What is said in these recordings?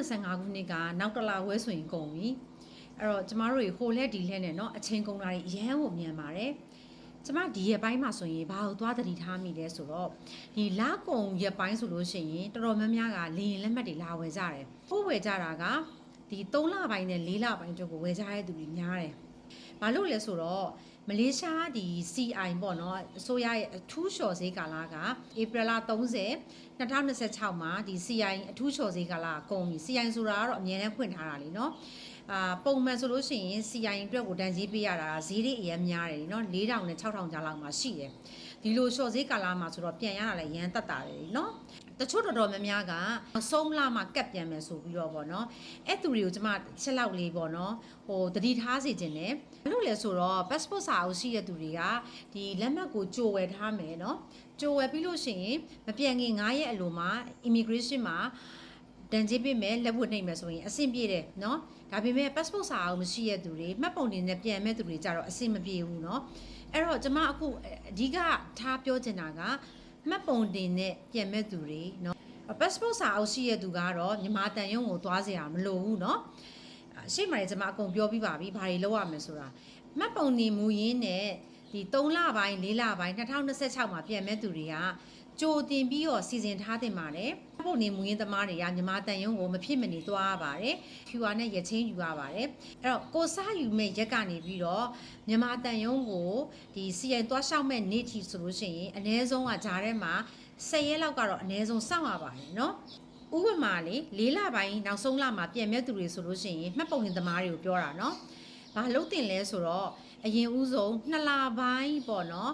2025ခုနှစ်ကနောက်တစ်လဝဲဆိုရင်ကုန်ပြီအဲ့တော့ကျမတို့တွေဟိုလဲဒီလဲနဲ့เนาะအချင်းကုန်တာတွေအရန်ကိုမြန်ပါတယ်ကျမဒီရက်ပိုင်းမှာဆိုရင်ဘာလို့သွားတတိထားမိလဲဆိုတော့ဒီလာကုံရက်ပိုင်းဆိုလို့ရှိရင်တော်တော်များများကလေရင်လက်မှတ်တွေလာဝယ်ကြတယ်ပို့ဝယ်ကြတာကဒီ3လပိုင်းနဲ့4လပိုင်းတို့ကိုဝယ်ကြတဲ့သူတွေများတယ် ။ဘာလို့လဲဆိုတော့မလေးရှားဒီ CI ပေါ့နော်အစိုးရရဲ့အထူးလျှော်ဈေးကာလကဧပြီလ30 2026မှာဒီ CI အထူးလျှော်ဈေးကာလကုန်ပြီ CI ဆိုတာကတော့အမြဲတမ်းဖွင့်ထားတာလीနော်အာပုံမှန်ဆိုလို့ရှိရင် CI အတွက်ကိုတန်ဈေးပေးရတာဈေးတွေအများများတယ်လीနော်4000နဲ့6000ကြားလောက်မှာရှိတယ်ဒီလိုလျှော်ဈေးကာလမှာဆိုတော့ပြန်ရတာလည်းရမ်းတက်တာတယ်လीနော် တချို့တော်တော်များများကအဆုံးလာမှကတ်ပြန်မယ်ဆိုပြီးတော့ဗောနော်အဲ့သူတွေကိုကျွန်မချက်လောက်လေးဗောနော်ဟိုတတိထားစီခြင်းတယ်ဘာလို့လဲဆိုတော့ passport စာအုပ်ရှိတဲ့သူတွေကဒီလက်မှတ်ကိုကြိုဝယ်ထားမယ်เนาะကြိုဝယ်ပြီးလို့ရှိရင်မပြန်ခင်9ရက်အလိုမှာ immigration မှာတန်ကြေးပေးမယ်လက်ဝတ်နှိပ်မယ်ဆိုရင်အဆင်ပြေတယ်เนาะဒါပေမဲ့ passport စာအုပ်မရှိတဲ့သူတွေမှတ်ပုံတင်နဲ့ပြန်မဲ့သူတွေကြတော့အဆင်မပြေဘူးเนาะအဲ့တော့ကျွန်မအခုအဓိကထားပြောချင်တာက မှတ်ပုံတင်နဲ့ပြန်မဲ့သူတွေเนาะ passport စာအုပ်ရှိတဲ့သူကတော့မြန်မာတန်ရုံကိုသွားเสียမလိုဘူးเนาะရှေ့မှာလည်းကျွန်မအကုန်ပြောပြီးပါပြီဘာတွေလုပ်ရမလဲဆိုတာမှတ်ပုံနေမူရင်းနဲ့ဒီ3လပိုင်း4လပိုင်း2026မှာပြန်မဲ့သူတွေက ကြိုတင်ပြီးတော့စီစဉ်ထားတင်ပါတယ်။ပို့နေမူရင်းသမားတွေကညီမတန်ယုံကိုမဖြစ်မနေသွားရပါတယ်။ QR နဲ့ရချင်းယူရပါတယ်။အဲ့တော့ကိုစားယူမဲ့ရက်ကနေပြီးတော့ညီမတန်ယုံကိုဒီ CI သွားလျှောက်မဲ့နေ့ထီဆိုလို့ရှိရင်အ ਨੇ ဆုံးကဂျားထဲမှာ10ရက်လောက်ကတော့အ ਨੇ ဆုံးစောင့်ရပါတယ်နော်။ဥပမာလေလေးလပိုင်းနောက်ဆုံးလမှာပြင်မဲ့သူတွေဆိုလို့ရှိရင်မှတ်ပုံတင်သမားတွေကိုပြောတာနော်။ဘာလို့တင်လဲဆိုတော့ အရင်ဦးဆုံး2လပိုင်းပေါ့နော်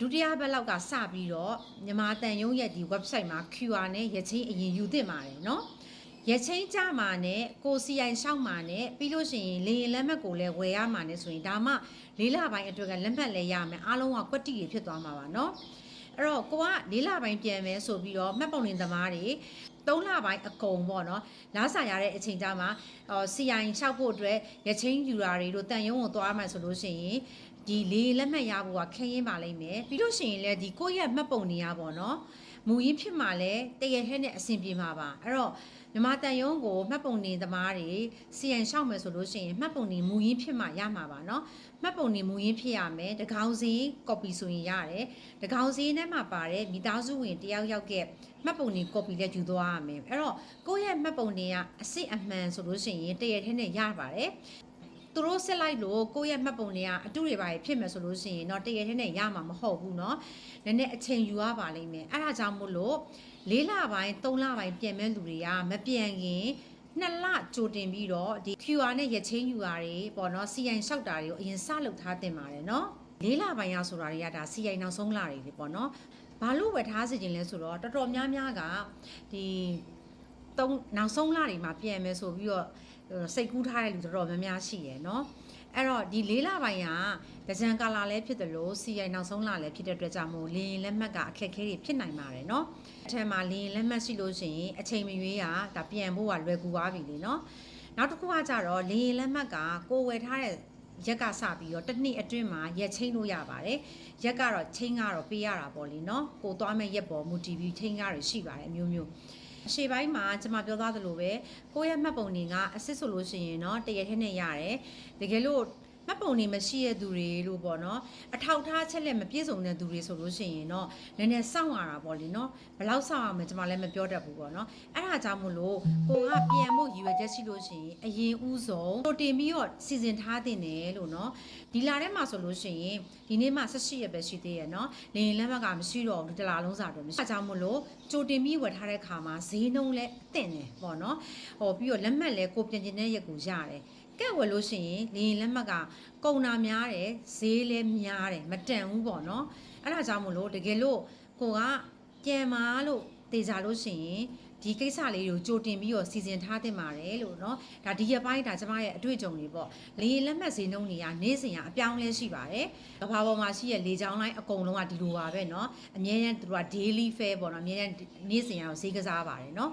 ဒုတိယဘက်လောက်ကစပြီးတော့မြမာတန်ယုံရဲ့ဒီ website မှာ QR နဲ့ရချင်းအရင်ယူသင့်ပါတယ်နော်ရချင်းကြမှာနဲ့ကိုစီအိုင်ရှောက်မှာနဲ့ပြီးလို့ရှိရင်လေရင်လက်မှတ်ကိုလည်းဝယ်ရမှာနဲ့ဆိုရင်ဒါမှလေးလပိုင်းအတွက်ကလက်မှတ်လည်းရမယ်အားလုံးကကွက်တီတွေဖြစ်သွားမှာပါနော် အဲ့တော့ကိုကလေးလပိုင်းပြန်မယ်ဆိုပြီးတော့မှတ်ပုံတင်သမားတွေ3လပိုင်းအကုန်ပေါ့နော်လားစာရတဲ့အချိန်ကြမှာအော် CI လျှောက်ဖို့အတွက်ရချင်းယူရာတွေတို့တန်ရုံးကိုသွားမှဆိုလို့ရှိရင်ဒီလေးလက်မှတ်ရဖို့ကခင်းရင်ပါလိမ့်မယ်ပြီးလို့ရှိရင်လည်းဒီကိုယ့်ရဲ့မှတ်ပုံနေရပေါ့နော် မူရင်းဖြစ်မှလည်းတရထဲနဲ့အဆင်ပြေမှာပါအဲ့တော့မြမတန်ရုံးကိုမှတ်ပုံနေသမားတွေ CI လျှောက်မယ်ဆိုလို့ရှိရင်မှတ်ပုံနေမူရင်းဖြစ်မှရမှာပါเนาะမှတ်ပုံနေမူရင်းဖြစ်ရမယ်တကောင်းစီ copy ဆိုရင်ရတယ်တကောင်းစီထဲမှာပါတဲ့မိသားစုဝင်တယောက်ယောက်ကမှတ်ပုံနေ copy လည်းယူသွားရမယ်အဲ့တော့ကိုယ့်ရဲ့မှတ်ပုံနေကအစစ်အမှန်ဆိုလို့ရှိရင်တရထဲနဲ့ရပါတယ် သူတို့ဆက်လိုက်လို့ကိုယ့်ရဲ့မှတ်ပုံတွေကအတူတွေပါဖြစ်မယ်ဆိုလို့ရှိရင်တော့တရထဲနဲ့ရမှာမဟုတ်ဘူးเนาะနည်းနည်းအချိန်ယူရပါလိမ့်မယ်အဲ့ဒါကြောင့်မို့လို့၄လပိုင်း၃လပိုင်းပြန်မဲ့လူတွေကမပြန်ခင်နှစ်လကြိုတင်ပြီးတော့ဒီ QR နဲ့ရချင်း UR တွေပေါ့နော် CI လျှောက်တာတွေကိုအရင်စလုပ်ထားတင်ပါတယ်เนาะလေးလပိုင်းရဆိုတာတွေကဒါ CI နောက်ဆုံးလတွေလေပေါ့နော်ဘာလို့ဝယ်ထားစီခြင်းလဲဆိုတော့တော်တော်များများကဒီ တုံးနောက်ဆုံးလတွေမှာပြန်မယ်ဆိုပြီးတော့စိတ်ကူးထားတဲ့လူတော်တော်များများရှိရယ်เนาะအဲ့တော့ဒီလေးလပိုင်းကဒကြံကာလာလည်းဖြစ်တယ်လို့ CI နောက်ဆုံးလလည်းဖြစ်တဲ့အတွက်ကြောင့်မို့လင်းလက်မှတ်ကအခက်အခဲတွေဖြစ်နိုင်ပါတယ်เนาะအထက်မှာလင်းလက်မှတ်ရှိလို့ရှိရင်အချိန်မရွေးကဒါပြန်ဖို့ကလွယ်ကူသွားပြီလေเนาะနောက်တစ်ခုကကြတော့လင်းလက်မှတ်ကကိုဝယ်ထားတဲ့ရက်ကစပြီးတော့တစ်နှစ်အတွင်းမှာရက်ချင်းလို့ရပါတယ်ရက်ကတော့ချင်းကတော့ပေးရတာပေါ့လေเนาะကိုသွားမဲ့ရက်ပေါ်မူတည်ပြီးချင်းကားတွေရှိပါတယ်အမျိုးမျိုး အရှိပိုင်းမှာကျွန်မပြောသားသလိုပဲကိုယ့်ရဲ့မှတ်ပုံတွေကအစစ်ဆိုလို့ရှိရင်တော့တရက်ထဲနဲ့ရတယ်တကယ်လို့ မှတ်ပုံတွေမရှိတဲ့သူတွေလို့ပေါ့နော်အထောက်ထားချက်လက်မပြည့်စုံတဲ့သူတွေဆိုလို့ရှိရင်တော့နည်းနည်းစောင့်ရတာပေါ့လေနော်ဘယ်လောက်စောင့်ရမလဲကျွန်မလည်းမပြောတတ်ဘူးပေါ့နော်အဲ့ဒါကြောင့်မို့လို့ကိုကပြန်ဖို့ရည်ရွယ်ချက်ရှိလို့ရှိရင်အရင်ဦးဆုံးတိုတင်ပြီးတော့စီစဉ်ထားတင်တယ်လို့နော်ဒီလာထဲမှာဆိုလို့ရှိရင်ဒီနေ့မှ18ရက်ပဲရှိသေးရဲ့နော်လင်းလမ်းဘက်ကမရှိတော့ဘူးဒီတလာလုံးစာတော့မရှိအဲကြောင့်မို့လို့ကြိုတင်ပြီးဝယ်ထားတဲ့ခါမှာဈေးနှုန်းလည်းအသင့်တယ်ပေါ့နော်ဟောပြီးတော့လက်မှတ်လည်းကိုပြင်ကျင်တဲ့ရက်ကိုရတယ် ကဲ့ဝယ်လို့ရှိရင်လင်းလက်မှတ်ကကုံနာများတယ်ဈေးလည်းများတယ်မတန်ဘူးပေါ့နော်အဲ့ဒါကြောင့်မို့လို့တကယ်လို့ကိုကပြန်မာလို့တေချာလို့ရှိရင်ဒီကိစ္စလေးတွေကိုကြိုတင်ပြီးတော့စီစဉ်ထားတင်ပါတယ်လို့เนาะဒါဒီရက်ပိုင်းဒါကျမရဲ့အတွေ့အကြုံတွေပေါ့လေလက်မှတ်ဈေးနှုန်းတွေကနေ့စဉ်ကအပြောင်းလဲရှိပါတယ်ကဘာပေါ်မှာရှိရဲ့လေချောင်းလိုင်းအကုန်လုံးကဒီလိုပါပဲเนาะအမြဲတမ်းသူတို့က daily fare ပေါ့နော်အမြဲတမ်းနေ့စဉ်ရောဈေးကစားပါတယ်เนาะ